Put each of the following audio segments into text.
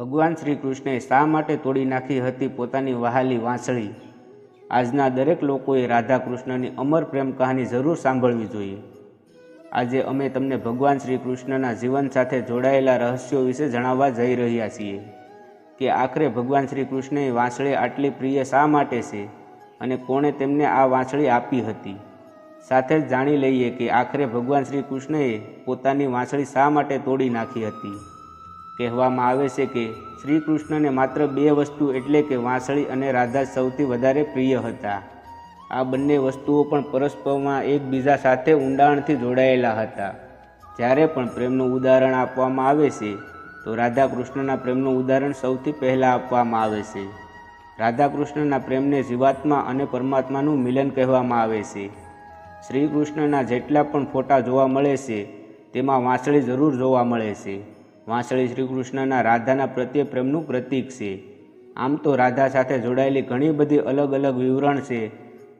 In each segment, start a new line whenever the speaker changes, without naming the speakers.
ભગવાન શ્રી કૃષ્ણએ શા માટે તોડી નાખી હતી પોતાની વહાલી વાંસળી? આજના દરેક લોકોએ રાધા કૃષ્ણની અમર પ્રેમ કહાની જરૂર સાંભળવી જોઈએ. આજે અમે તમને ભગવાન શ્રી કૃષ્ણના જીવન સાથે જોડાયેલા રહસ્યો વિશે જણાવવા જઈ રહ્યા છીએ કે આખરે ભગવાન શ્રી કૃષ્ણએ વાંસળી આટલી પ્રિય શા માટે છે અને કોણે તેમને આ વાંસળી આપી હતી? સાથે જ જાણી લઈએ કે આખરે ભગવાન શ્રી કૃષ્ણએ પોતાની વાંસળી શા માટે તોડી નાખી હતી? કહેવામાં આવે છે કે શ્રી કૃષ્ણને માત્ર બે વસ્તુ એટલે કે વાંસળી અને રાધા સૌથી વધારે પ્રિય હતા. આ બંને વસ્તુઓ પણ પરસ્પરમાં એકબીજા સાથે ઊંડાણથી જોડાયેલા હતા. જ્યારે પણ પ્રેમનું ઉદાહરણ આપવામાં આવે છે, તો રાધા કૃષ્ણના પ્રેમનું ઉદાહરણ સૌથી પહેલાં આપવામાં આવે છે. રાધા કૃષ્ણના પ્રેમને જીવાત્મા અને પરમાત્માનું મિલન કહેવામાં આવે છે. શ્રી કૃષ્ણના જેટલા પણ ફોટા જોવા મળે છે, તેમાં વાંસળી જરૂર જોવા મળે છે. વાંસળી શ્રીકૃષ્ણના રાધાના પ્રત્યે પ્રેમનું પ્રતીક છે. આમ તો રાધા સાથે જોડાયેલી ઘણી બધી અલગ અલગ વિવરણ છે,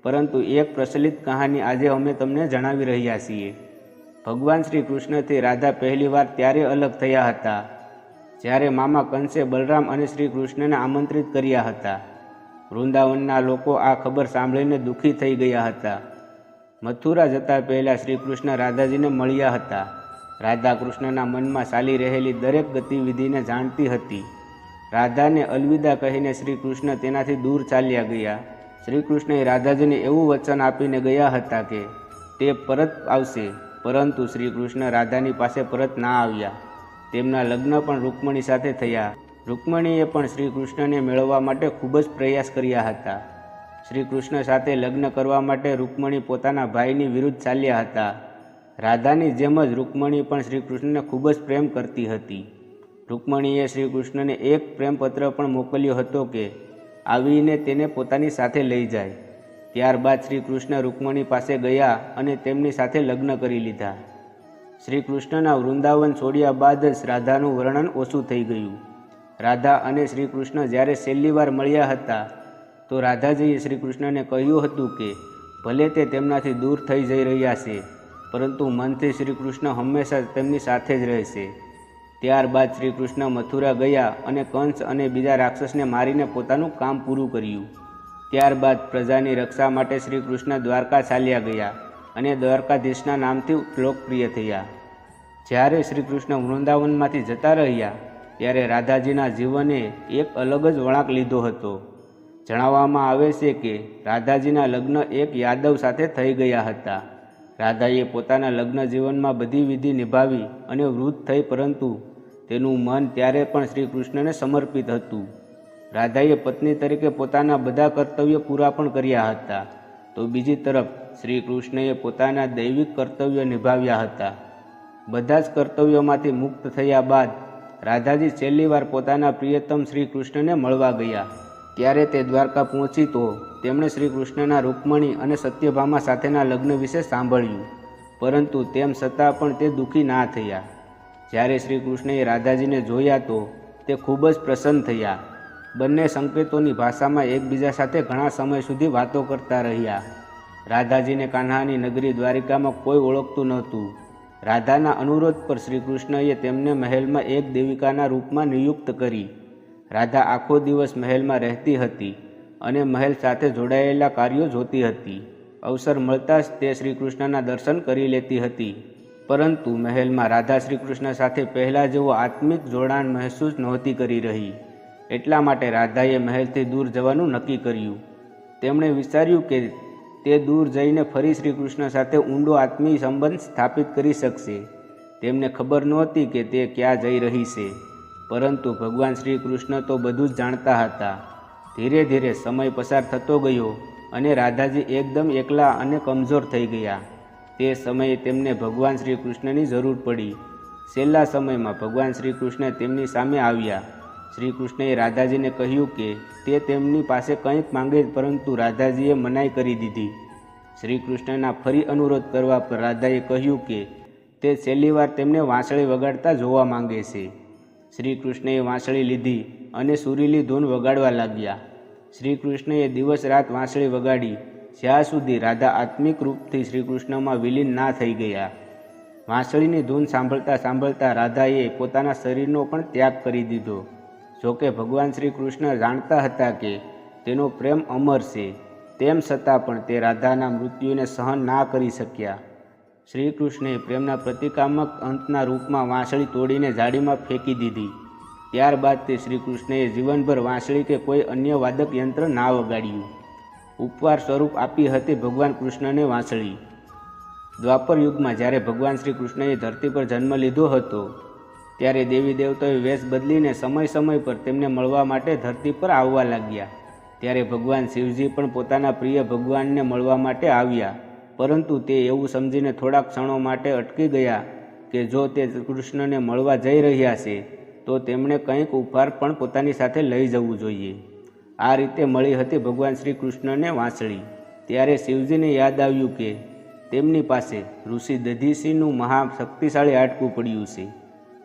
પરંતુ એક પ્રચલિત કહાની આજે અમે તમને જણાવી રહ્યા છીએ. ભગવાન શ્રી કૃષ્ણથી રાધા પહેલીવાર ત્યારે અલગ થયા હતા, જ્યારે મામા કંસે બલરામ અને શ્રી કૃષ્ણને આમંત્રિત કર્યા હતા. વૃંદાવનના લોકો આ ખબર સાંભળીને દુઃખી થઈ ગયા હતા. મથુરા જતા પહેલાં શ્રી કૃષ્ણ રાધાજીને મળ્યા હતા. રાધા કૃષ્ણના મનમાં ચાલી રહેલી દરેક ગતિવિધિને જાણતી હતી. રાધાને અલવિદા કહીને શ્રી કૃષ્ણ તેનાથી દૂર ચાલ્યા ગયા. શ્રી કૃષ્ણએ રાધાજીને એવું વચન આપીને ગયા હતા કે, તે પરત આવશે, પરંતુ શ્રી કૃષ્ણ રાધાની પાસે પરત ના આવ્યા. તેમના લગ્ન પણ રૂકમણી સાથે થયા. રૂકમણીએ પણ શ્રી કૃષ્ણને મેળવવા માટે ખૂબ જ પ્રયાસ કર્યા હતા. શ્રી કૃષ્ણ સાથે લગ્ન કરવા માટે રૂકમણી પોતાના ભાઈની વિરુદ્ધ ચાલ્યા હતા. રાધાની જેમ જ રૂકમણી પણ શ્રીકૃષ્ણને ખૂબ જ પ્રેમ કરતી હતી. રૂકમણીએ શ્રીકૃષ્ણને એક પ્રેમપત્ર પણ મોકલ્યો હતો કે આવીને તેને પોતાની સાથે લઈ જાય. ત્યારબાદ શ્રીકૃષ્ણ રૂકમણી પાસે ગયા અને તેમની સાથે લગ્ન કરી લીધા. શ્રીકૃષ્ણના વૃંદાવન છોડ્યા બાદ જ રાધાનું વર્ણન ઓછું થઈ ગયું. રાધા અને શ્રીકૃષ્ણ જ્યારે છેલ્લી વાર મળ્યા હતા, તો રાધાજીએ શ્રીકૃષ્ણને કહ્યું હતું કે ભલે તે તેમનાથી દૂર થઈ જઈ રહ્યા છે પરંતુ મનથી શ્રી કૃષ્ણ હંમેશા તેમની સાથે જ રહેશે. ત્યારબાદ શ્રી કૃષ્ણ મથુરા ગયા અને કંસ અને બીજા રાક્ષસને મારીને પોતાનું કામ પૂરું કર્યું. ત્યારબાદ પ્રજાની રક્ષા માટે શ્રી કૃષ્ણ દ્વારકા ચાલ્યા ગયા અને દ્વારકાધીશના નામથી લોકપ્રિય થયા. જ્યારે શ્રી કૃષ્ણ વૃંદાવનમાંથી જતા રહ્યા, ત્યારે રાધાજીના જીવને એક અલગ જ વળાંક લીધો હતો. જણાવવામાં આવે છે કે રાધાજીના લગ્ન એક યાદવ સાથે થઈ ગયા હતા. રાધાએ પોતાના લગ્ન જીવનમાં બધી વિધિ નિભાવી અને વૃદ્ધ થઈ પરંતુ તેનું મન ત્યારે પણ શ્રી કૃષ્ણને સમર્પિત હતું. રાધાએ પત્ની તરીકે પોતાના બધા કર્તવ્યો પૂરા પણ કર્યા હતા. તો બીજી તરફ શ્રી કૃષ્ણએ પોતાના દૈવિક કર્તવ્યો નિભાવ્યા હતા. બધા જ કર્તવ્યોમાંથી મુક્ત થયા બાદ રાધાજી છેલ્લી વાર પોતાના પ્રિયતમ શ્રી કૃષ્ણને મળવા ગયા. ત્યારે તે દ્વારકા પહોંચી તો તેમણે શ્રી કૃષ્ણના રૂકમણી અને સત્યભામા સાથેના લગ્ન વિશે સાંભળ્યું. પરંતુ તેમ છતાં પણ તે દુઃખી ના થયા. જ્યારે શ્રી કૃષ્ણએ રાધાજીને જોયા તો તે ખૂબ જ પ્રસન્ન થયા. બંને સંકેતોની ભાષામાં એકબીજા સાથે ઘણા સમય સુધી વાતો કરતા રહ્યા. રાધાજીને કાન્હાની નગરી દ્વારિકામાં કોઈ ઓળખતું નહોતું. રાધાના અનુરોધ પર શ્રી કૃષ્ણએ તેમને મહેલમાં એક દેવિકાના રૂપમાં નિયુક્ત કરી. રાધા આખો દિવસ મહેલમાં રહેતી હતી. અને મહેલ સાથે જોડાયેલા કાર્યો જોતી હતી. અવસર મળતા જ તે શ્રીકૃષ્ણના દર્શન કરી લેતી હતી. પરંતુ મહેલમાં રાધા શ્રીકૃષ્ણ સાથે પહેલાં જેવો આત્મિક જોડાણ મહેસૂસ નહોતી કરી રહી. એટલા માટે રાધાએ મહેલથી દૂર જવાનું નક્કી કર્યું. તેમણે વિચાર્યું કે તે દૂર જઈને ફરી શ્રીકૃષ્ણ સાથે ઊંડો આત્મીય સંબંધ સ્થાપિત કરી શકશે. તેમને ખબર નહોતી કે તે ક્યાં જઈ રહી છે. પરંતુ ભગવાન શ્રી કૃષ્ણ તો બધું જ જાણતા હતા. ધીરે ધીરે સમય પસાર થતો ગયો અને રાધાજી એકદમ એકલા અને કમજોર થઈ ગયા. તે સમયે તેમને ભગવાન શ્રી કૃષ્ણની જરૂર પડી. છેલ્લા સમયમાં ભગવાન શ્રી કૃષ્ણ તેમની સામે આવ્યા. શ્રી કૃષ્ણએ રાધાજીને કહ્યું કે તે તેમની પાસે કંઈક માંગે પરંતુ રાધાજીએ મનાઈ કરી દીધી. શ્રી કૃષ્ણના ફરી અનુરોધ કરવા પર રાધાએ કહ્યું કે તે છેલ્લી વાર તેમને વાંસળી વગાડતા જોવા માંગે છે. શ્રી કૃષ્ણએ વાંસળી લીધી અને સુરીલી ધૂન વગાડવા લાગ્યા. શ્રી કૃષ્ણએ દિવસ રાત વાંસળી વગાડી. જ્યાં સુધી રાધા આત્મિક રૂપથી શ્રી કૃષ્ણમાં વિલીન ના થઈ ગયા. વાંસળીની ધૂન સાંભળતા સાંભળતા રાધાએ પોતાના શરીરનો પણ ત્યાગ કરી દીધો. જોકે ભગવાન શ્રી કૃષ્ણ જાણતા હતા કે તેનો પ્રેમ અમર છે. તેમ છતાં પણ તે રાધાના મૃત્યુને સહન ના કરી શક્યા. શ્રી કૃષ્ણે પ્રેમના પ્રતિકામક અંતના રૂપમાં વાંસળી તોડીને જાળીમાં ફેંકી દીધી. ત્યારબાદ તે શ્રી કૃષ્ણએ જીવનભર વાંસળી કે કોઈ અન્ય વાદક યંત્ર ના વગાડ્યું. ઉપવાર સ્વરૂપ આપી હતી ભગવાન કૃષ્ણને વાંસળી. દ્વાપર યુગમાં જ્યારે ભગવાન શ્રી કૃષ્ણએ ધરતી પર જન્મ લીધો હતો, ત્યારે દેવી દેવતાઓએ વેશ બદલીને સમય સમય પર તેમને મળવા માટે ધરતી પર આવવા લાગ્યા. ત્યારે ભગવાન શિવજી પણ પોતાના પ્રિય ભગવાનને મળવા માટે આવ્યા, પરંતુ તે એવું સમજીને થોડાક ક્ષણો માટે અટકી ગયા કે જો તે કૃષ્ણને મળવા જઈ રહ્યા છે તો તેમણે કંઈક ઉપહાર પણ પોતાની સાથે લઈ જવું જોઈએ. આ રીતે મળી હતી ભગવાન શ્રી કૃષ્ણને વાંસળી. ત્યારે શિવજીને યાદ આવ્યું કે તેમની પાસે ઋષિ દધીસિંહનું મહા શક્તિશાળી હાડકું પડ્યું છે.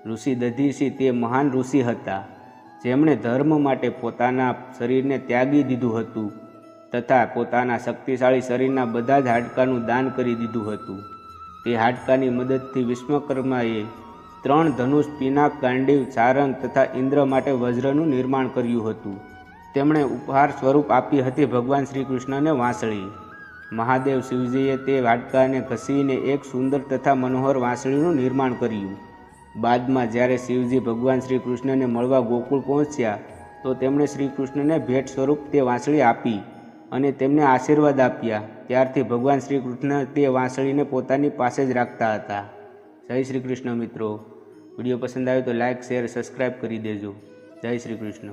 ઋષિ દધીસિંહ તે મહાન ઋષિ હતા, જેમણે ધર્મ માટે પોતાના શરીરને ત્યાગી દીધું હતું તથા પોતાના શક્તિશાળી શરીરના બધા જ હાડકાનું દાન કરી દીધું હતું. તે હાડકાની મદદથી વિશ્વકર્માએ ત્રણ ધનુષ પીના કાંડીવ સારંગ તથા ઇન્દ્ર માટે વજ્રનું નિર્માણ કર્યું હતું. તેમણે ઉપહાર સ્વરૂપ આપી હતી ભગવાન શ્રી કૃષ્ણને વાંસળી. મહાદેવ શિવજીએ તે વાટકાને ઘસીને એક સુંદર તથા મનોહર વાંસળીનું નિર્માણ કર્યું. બાદમાં જ્યારે શિવજી ભગવાન શ્રી કૃષ્ણને મળવા ગોકુળ પહોંચ્યા, તો તેમણે શ્રી કૃષ્ણને ભેટ સ્વરૂપ તે વાંસળી આપી અને તેમને આશીર્વાદ આપ્યા. ત્યારથી ભગવાન શ્રી કૃષ્ણ તે વાંસળીને પોતાની પાસે જ રાખતા હતા. જય શ્રી કૃષ્ણ મિત્રો. વીડિયો પસંદ આવ્યો તો લાઇક શેર સબસ્ક્રાઈબ કરી દેજો. જય શ્રી કૃષ્ણ.